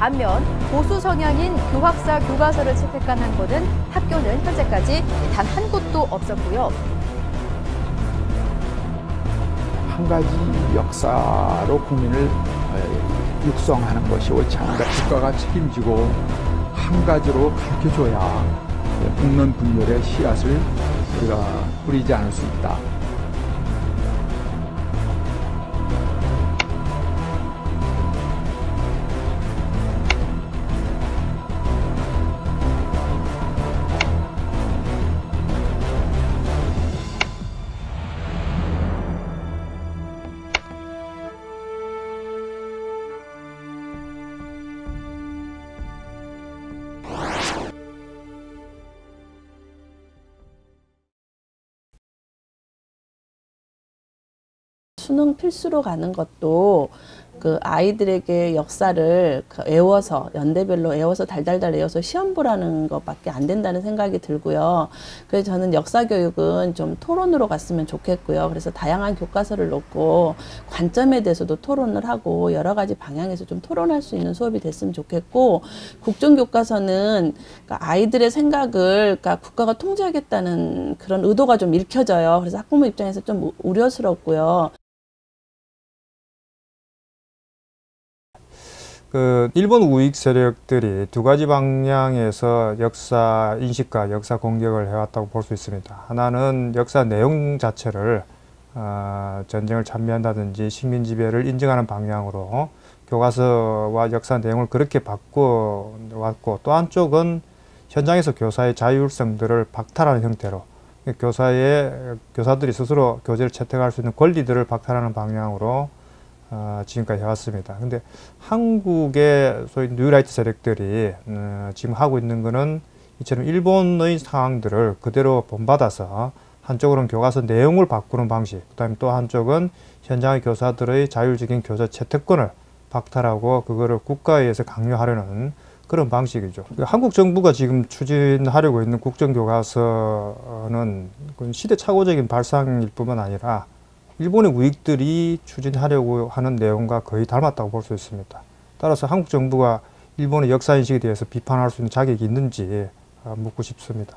반면 보수 성향인 교학사 교과서를 채택한 한 곳은 학교는 현재까지 단 한 곳도 없었고요. 한 가지 역사로 국민을 어, 육성하는 것이 옳지 않은가. 국가가 책임지고 한 가지로 가르쳐줘야 국론 분열의 씨앗을 우리가 뿌리지 않을 수 있다. 수능 필수로 가는 것도 그 아이들에게 역사를 그 외워서 연대별로 외워서 달달달 외워서 시험 보라는 것밖에 안 된다는 생각이 들고요. 그래서 저는 역사 교육은 좀 토론으로 갔으면 좋겠고요. 그래서 다양한 교과서를 놓고 관점에 대해서도 토론을 하고 여러 가지 방향에서 좀 토론할 수 있는 수업이 됐으면 좋겠고 국정 교과서는 그러니까 아이들의 생각을 그러니까 국가가 통제하겠다는 그런 의도가 좀 읽혀져요. 그래서 학부모 입장에서 좀 우려스럽고요. 그 일본 우익 세력들이 두 가지 방향에서 역사 인식과 역사 공격을 해왔다고 볼 수 있습니다. 하나는 역사 내용 자체를 어, 전쟁을 참여한다든지 식민 지배를 인정하는 방향으로 교과서와 역사 내용을 그렇게 바꿔 왔고 또 한쪽은 현장에서 교사의 자율성들을 박탈하는 형태로 교사의 교사들이 스스로 교재를 채택할 수 있는 권리들을 박탈하는 방향으로 어, 지금까지 해왔습니다. 근데 한국의 소위 뉴라이트 세력들이 어, 지금 하고 있는 거는 이처럼 일본의 상황들을 그대로 본받아서 한쪽으로는 교과서 내용을 바꾸는 방식, 그 다음에 또 한쪽은 현장의 교사들의 자율적인 교사 채택권을 박탈하고 그거를 국가에 의해서 강요하려는 그런 방식이죠. 한국 정부가 지금 추진하려고 있는 국정교과서는 시대착오적인 발상일 뿐만 아니라 일본의 우익들이 추진하려고 하는 내용과 거의 닮았다고 볼 수 있습니다. 따라서 한국 정부가 일본의 역사인식에 대해서 비판할 수 있는 자격이 있는지 아, 묻고 싶습니다.